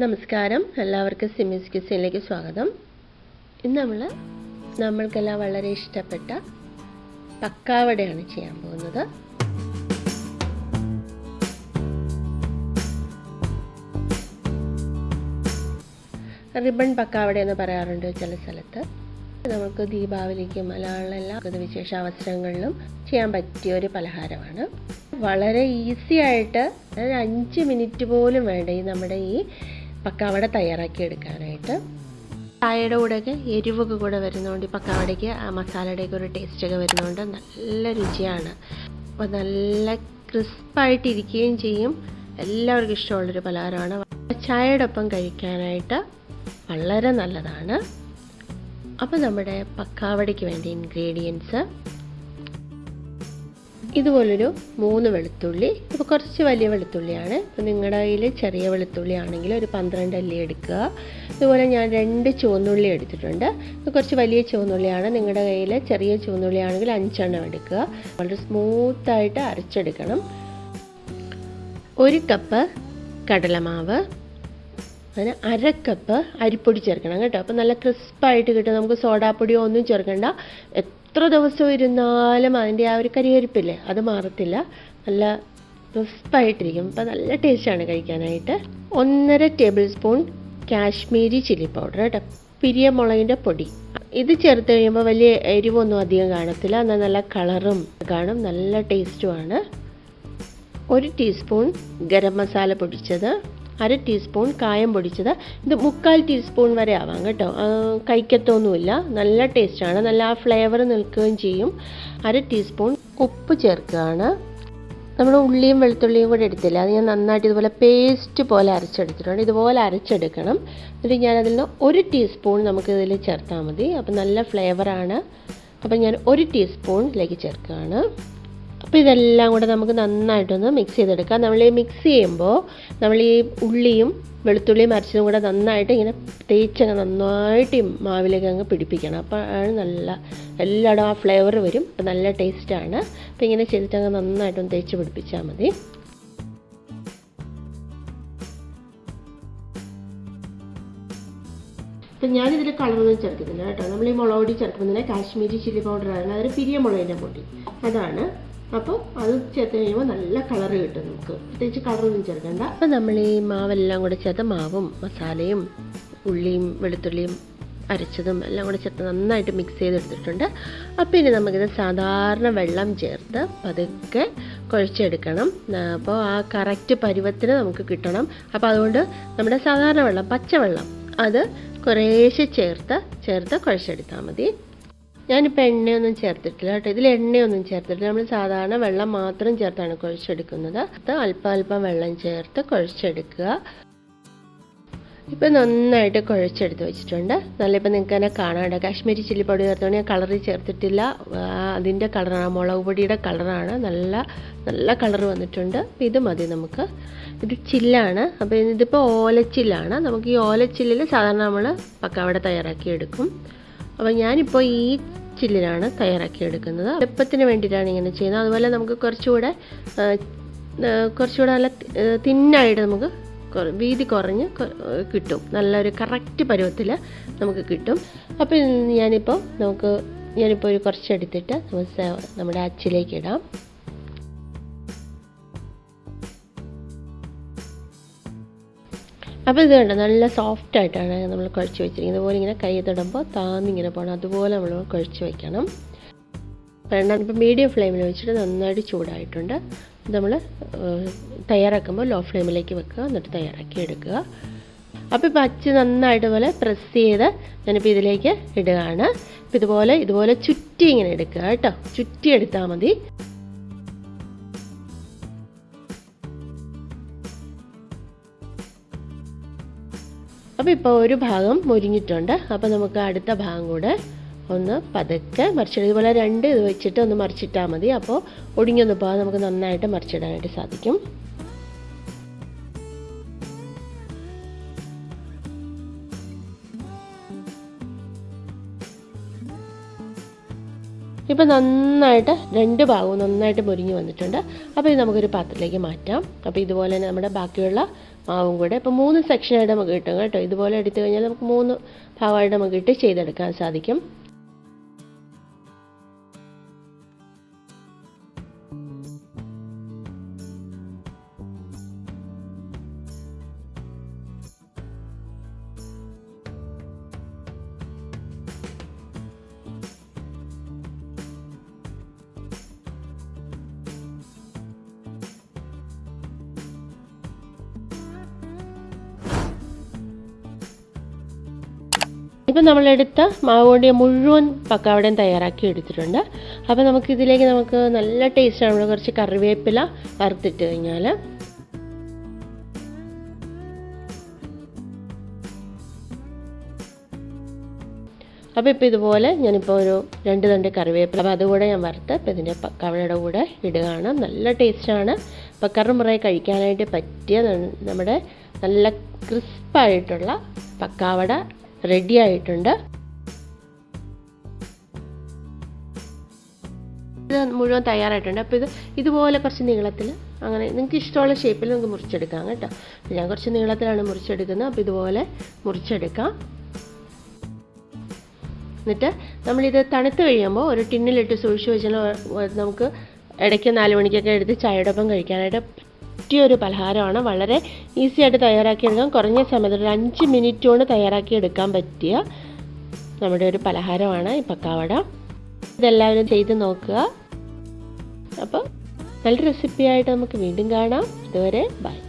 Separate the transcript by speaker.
Speaker 1: നമസ്കാരം. എല്ലാവർക്കും സിമിസ് കിച്ചനിലേക്ക് സ്വാഗതം. ഇന്ന് നമ്മൾ നമ്മൾക്കെല്ലാം വളരെ ഇഷ്ടപ്പെട്ട പക്കാവടയാണ് ചെയ്യാൻ പോകുന്നത്. റിബൺ പക്കാവട എന്ന് പറയാറുണ്ട് ചില സ്ഥലത്ത്. നമുക്ക് ദീപാവലിക്കും അല്ലാതെല്ലാം എല്ലാ വിശേഷ അവസരങ്ങളിലും ചെയ്യാൻ പറ്റിയ ഒരു പലഹാരമാണ്. വളരെ ഈസി ആയിട്ട് അഞ്ച് മിനിറ്റ് പോലും വേണ്ട ഈ നമ്മുടെ ഈ പക്കാവട തയ്യാറാക്കി എടുക്കാനായിട്ട്. ചായയുടെ കൂടെയൊക്കെ എരിവൊക്കെ കൂടെ വരുന്നതുകൊണ്ട് പക്കാവടയ്ക്ക് ആ മസാലയുടെയൊക്കെ ഒരു ടേസ്റ്റൊക്കെ വരുന്നതുകൊണ്ട് നല്ല രുചിയാണ്. അപ്പോൾ നല്ല ക്രിസ്പായിട്ടിരിക്കുകയും ചെയ്യും. എല്ലാവർക്കും ഇഷ്ടമുള്ളൊരു പലഹാരമാണ്. ചായയുടെ ഒപ്പം കഴിക്കാനായിട്ട് വളരെ നല്ലതാണ്. അപ്പോൾ നമ്മുടെ പക്കാവടയ്ക്ക് വേണ്ട ഇൻഗ്രീഡിയൻസ് ഇതുപോലൊരു മൂന്ന് വെളുത്തുള്ളി. ഇപ്പോൾ കുറച്ച് വലിയ വെളുത്തുള്ളിയാണ്. ഇപ്പോൾ നിങ്ങളുടെ കയ്യിൽ ചെറിയ വെളുത്തുള്ളി ആണെങ്കിൽ ഒരു പന്ത്രണ്ട് അല്ലി എടുക്കുക. അതുപോലെ ഞാൻ രണ്ട് ചുവന്നുള്ളി എടുത്തിട്ടുണ്ട്. കുറച്ച് വലിയ ചുവന്നുള്ളിയാണ് നിങ്ങളുടെ കയ്യിൽ ചെറിയ ചുവന്നുള്ളി ആണെങ്കിൽ അഞ്ചെണ്ണം എടുക്കുക. വളരെ സ്മൂത്തായിട്ട് അരച്ചെടുക്കണം. ഒരു കപ്പ് കടലമാവ്. അതിന് അര കപ്പ് അരിപ്പൊടി ചേർക്കണം കേട്ടോ. അപ്പോൾ നല്ല ക്രിസ്പായിട്ട് കിട്ടും. നമുക്ക് സോഡാപ്പൊടിയോ ഒന്നും ചേർക്കണ്ട. എത്ര ദിവസം ഇരുന്നാലും അതിന്റെ ആ ഒരു കരികരിപ്പില്ലേ അത് മാറത്തില്ല. നല്ല ക്രിസ്പായിട്ടിരിക്കും. അപ്പോൾ നല്ല ടേസ്റ്റാണ് കഴിക്കാനായിട്ട്. ഒന്നര tablespoon Kashmiri chilli powder കേട്ടോ. പിരിയമുളകിന്റെ പൊടി. ഇത് ചേർത്ത് കഴിയുമ്പോൾ വലിയ എരിവൊന്നും അധികം കാണത്തില്ല. എന്നാൽ നല്ല കളറും കാണും. നല്ല ടേസ്റ്റുമാണ് ഒരു ടീസ്പൂൺ ഗരം മസാല പൊടിച്ചത്. അര ടീസ്പൂൺ കായം പൊടിച്ചത്. ഇത് മുക്കാൽ ടീസ്പൂൺ വരെ ആവാം കേട്ടോ. കഴിക്കത്തൊന്നുമില്ല. നല്ല ടേസ്റ്റാണ്. നല്ല ആ ഫ്ലേവർ നിൽക്കുകയും ചെയ്യും. അര ടീസ്പൂൺ ഉപ്പ് ചേർക്കുകയാണ്. നമ്മൾ ഉള്ളിയും വെളുത്തുള്ളിയും കൂടെ എടുത്തില്ല? അത് ഞാൻ നന്നായിട്ട് ഇതുപോലെ പേസ്റ്റ് പോലെ അരച്ചെടുത്തിട്ടുണ്ട്. ഇതുപോലെ അരച്ചെടുക്കണം. എന്നിട്ട് ഞാനതിൽ നിന്ന് ഒരു ടീസ്പൂൺ നമുക്ക് ഇതിൽ ചേർത്താൽ മതി. അപ്പോൾ നല്ല ഫ്ലേവറാണ്. അപ്പോൾ ഞാൻ ഒരു ടീസ്പൂണിലേക്ക് ചേർക്കുകയാണ്. അപ്പോൾ ഇതെല്ലാം കൂടെ നമുക്ക് നന്നായിട്ടൊന്ന് മിക്സ് ചെയ്തെടുക്കാം. നമ്മൾ ഈ മിക്സ് ചെയ്യുമ്പോൾ നമ്മൾ ഈ ഉള്ളിയും വെളുത്തുള്ളിയും അരച്ചതും കൂടെ നന്നായിട്ട് ഇങ്ങനെ തേച്ചങ്ങ് നന്നായിട്ട് മാവിലേക്ക് അങ്ങ് പിടിപ്പിക്കണം. അപ്പോൾ ആണ് നല്ല എല്ലായിടും ആ ഫ്ലേവർ വരും. അപ്പോൾ നല്ല ടേസ്റ്റാണ് അപ്പോൾ ഇങ്ങനെ ചെയ്തിട്ട് അങ്ങ് നന്നായിട്ടൊന്ന് തേച്ച് പിടിപ്പിച്ചാൽ മതി. അപ്പം ഞാനിതിൽ കളറൊന്നും ചേർക്കുന്നില്ല കേട്ടോ. നമ്മൾ ഈ മുളക് പൊടി ചേർക്കുന്നത് കാശ്മീരി ചില്ലി പൗഡർ പൗഡറാണ് അതൊരു പിരിയ മുളകിന്റെ പൊടി. അതാണ്. അപ്പോൾ അത് ചേർത്ത് കഴിയുമ്പോൾ നല്ല കളർ കിട്ടും നമുക്ക്. പ്രത്യേകിച്ച് കളറൊന്നും ചേർക്കണ്ട. അപ്പോൾ നമ്മൾ ഈ മാവെല്ലാം കൂടെ ചേർത്ത് മാവും മസാലയും ഉള്ളിയും വെളുത്തുള്ളിയും അരച്ചതും എല്ലാം കൂടെ ചേർത്ത് നന്നായിട്ട് മിക്സ് ചെയ്തെടുത്തിട്ടുണ്ട്. അപ്പോൾ ഇനി നമുക്കിത് സാധാരണ വെള്ളം ചേർത്ത് പതുക്കെ കുഴച്ചെടുക്കണം. അപ്പോൾ ആ കറക്റ്റ് പരുവത്തിന് നമുക്ക് കിട്ടണം. അപ്പോൾ അതുകൊണ്ട് നമ്മുടെ സാധാരണ വെള്ളം പച്ചവെള്ളം അത് കുറേശ്ശെ ചേർത്ത് ചേർത്ത് കുഴച്ചെടുത്താൽ മതി. ഞാനിപ്പോൾ എണ്ണയൊന്നും ചേർത്തിട്ടില്ല കേട്ടോ. ഇതിൽ എണ്ണയൊന്നും ചേർത്തിട്ടില്ല. നമ്മൾ സാധാരണ വെള്ളം മാത്രം ചേർത്താണ് കുഴച്ചെടുക്കുന്നത്. അത് അല്പം അല്പം വെള്ളം ചേർത്ത് കുഴച്ചെടുക്കുക. ഇപ്പം നന്നായിട്ട് കുഴച്ചെടുത്ത് വെച്ചിട്ടുണ്ട്. നല്ല ഇപ്പം നിങ്ങൾക്ക് തന്നെ കാണാണ്ട് കാശ്മീരി ചില്ലി പൊടി ചേർത്തോണ്ട് ഞാൻ കളറിൽ ചേർത്തിട്ടില്ല. അതിന്റെ കളറാണ്. മുളക് പൊടിയുടെ കളറാണ്. നല്ല നല്ല കളർ വന്നിട്ടുണ്ട്. അപ്പം ഇത് മതി നമുക്ക്. ഇത് ചില്ലാണ്. അപ്പോൾ ഇതിപ്പോൾ ഓലച്ചില്ലാണ്. നമുക്ക് ഈ ഓലച്ചില്ലിൽ സാധാരണ നമ്മൾ പക്കാവട തയ്യാറാക്കി എടുക്കും. അപ്പോൾ ഞാനിപ്പോൾ ഈ ചില്ലിലാണ് തയ്യാറാക്കി എടുക്കുന്നത്. എളുപ്പത്തിന് വേണ്ടിയിട്ടാണ് ഇങ്ങനെ ചെയ്യുന്നത്. അതുപോലെ നമുക്ക് കുറച്ചുകൂടെ കുറച്ചുകൂടെ നല്ല തിന്നായിട്ട് നമുക്ക് വീതി കുറഞ്ഞ് കിട്ടും. നല്ലൊരു കറക്റ്റ് പരുവത്തിൽ നമുക്ക് കിട്ടും. അപ്പോൾ ഞാനിപ്പോൾ നമുക്ക് ഞാനിപ്പോൾ ഒരു കുറച്ചെടുത്തിട്ട് നമുക്ക് നമ്മുടെ അച്ചിലേക്ക് ഇടാം. അപ്പോൾ ഇത് കണ്ടോ? നല്ല സോഫ്റ്റ് ആയിട്ടാണ് നമ്മൾ കുഴച്ച് വെച്ചിരിക്കുന്നത്. അതുപോലെ ഇങ്ങനെ കൈ തൊടുമ്പോൾ താന്നിങ്ങനെ പോകണം അതുപോലെ നമ്മൾ കുഴച്ച് വെക്കണം. എണ്ണ ഇപ്പോൾ മീഡിയം ഫ്ലെയിമിൽ വെച്ചിട്ട് നന്നായിട്ട് ചൂടായിട്ടുണ്ട്. നമ്മൾ തയ്യാറാക്കുമ്പോൾ ലോ ഫ്ലെയിമിലേക്ക് വെക്കുക. എന്നിട്ട് തയ്യാറാക്കി എടുക്കുക. അപ്പോൾ ഇപ്പോൾ അച്ച് നന്നായിട്ട് പോലെ പ്രസ് ചെയ്ത് ഞാനിപ്പോൾ ഇതിലേക്ക് ഇടുകയാണ്. അപ്പോൾ ഇതുപോലെ ഇതുപോലെ ചുറ്റി ഇങ്ങനെ എടുക്കുക കേട്ടോ. ചുറ്റി എടുത്താൽ മതി. അപ്പോൾ ഇപ്പോൾ ഒരു ഭാഗം മുരിഞ്ഞിട്ടുണ്ട്. അപ്പോൾ നമുക്ക് അടുത്ത ഭാഗം കൂടെ ഒന്ന് പതുക്കെ മറിച്ചിടും ഇതുപോലെ രണ്ട് ഇത് വെച്ചിട്ട് ഒന്ന് മറിച്ചിട്ടാൽ മതി. അപ്പോൾ ഒടിഞ്ഞൊന്ന് പോകാതെ നമുക്ക് നന്നായിട്ട് മറിച്ചിടാനായിട്ട് സാധിക്കും. ഇപ്പോൾ നന്നായിട്ട് രണ്ട് ഭാഗവും നന്നായിട്ട് മുരിഞ്ഞ് വന്നിട്ടുണ്ട്. അപ്പോൾ ഇത് നമുക്കൊരു പാത്രത്തിലേക്ക് മാറ്റാം. അപ്പോൾ ഇതുപോലെ തന്നെ നമ്മുടെ ബാക്കിയുള്ള മാവും കൂടെ. അപ്പോൾ മൂന്ന് സെക്ഷനായിട്ട് നമുക്ക് കിട്ടും കേട്ടോ. ഇതുപോലെ എടുത്തു കഴിഞ്ഞാൽ നമുക്ക് മൂന്ന് ഭാഗമായിട്ട് നമുക്ക് ഇട്ട് ചെയ്തെടുക്കാൻ സാധിക്കും. ഇപ്പം നമ്മളെടുത്ത മാവ് കൊണ്ട് മുഴുവൻ പക്കാവടയും തയ്യാറാക്കി എടുത്തിട്ടുണ്ട്. അപ്പോൾ നമുക്ക് ഇതിലേക്ക് നമുക്ക് നല്ല ടേസ്റ്റാണ് നമ്മൾ കുറച്ച് കറിവേപ്പില വറുത്തിട്ട് കഴിഞ്ഞാൽ അപ്പോൾ ഇപ്പോൾ ഇതുപോലെ ഞാനിപ്പോൾ ഒരു രണ്ട് തണ്ട് കറിവേപ്പില അപ്പോൾ അതുകൂടെ ഞാൻ വറുത്ത് അപ്പോൾ ഇതിന്റെ പക്കാവടയുടെ കൂടെ ഇടുകയാണ്. നല്ല ടേസ്റ്റാണ് അപ്പോൾ കറുമുറയെ കഴിക്കാനായിട്ട് പറ്റിയ നമ്മുടെ നല്ല ക്രിസ്പായിട്ടുള്ള പക്കാവട റെഡി ആയിട്ടുണ്ട്. ഇത് മുഴുവൻ തയ്യാറായിട്ടുണ്ട്. അപ്പോൾ ഇത് ഇതുപോലെ കുറച്ച് നീളത്തിൽ അങ്ങനെ നിങ്ങൾക്ക് ഇഷ്ടമുള്ള ഷേപ്പിൽ നിങ്ങൾക്ക് മുറിച്ചെടുക്കാം കേട്ടോ. ഞാൻ കുറച്ച് നീളത്തിലാണ് മുറിച്ചെടുക്കുന്നത്. അപ്പോൾ ഇതുപോലെ മുറിച്ചെടുക്കാം. എന്നിട്ട് നമ്മളിത് തണുത്ത് കഴിയുമ്പോൾ ഒരു ടിന്നിലിട്ട് സൂക്ഷിച്ച് വെച്ചാൽ നമുക്ക് ഇടയ്ക്ക് നാല് മണിക്കൊക്കെ എടുത്ത് ചായയോടൊപ്പം കഴിക്കാനായിട്ട് പറ്റിയൊരു പലഹാരമാണ്. വളരെ ഈസി ആയിട്ട് തയ്യാറാക്കിയെടുക്കാം. കുറഞ്ഞ സമയത്ത് ഒരു അഞ്ച് മിനിറ്റ് കൊണ്ട് തയ്യാറാക്കിയെടുക്കാൻ പറ്റിയ നമ്മുടെ ഒരു പലഹാരമാണ് ഈ പക്കാവട. ഇതെല്ലാവരും ചെയ്ത് നോക്കുക. അപ്പോൾ നല്ല റെസിപ്പിയായിട്ട് നമുക്ക് വീണ്ടും കാണാം. ഇതുവരെ ബൈ.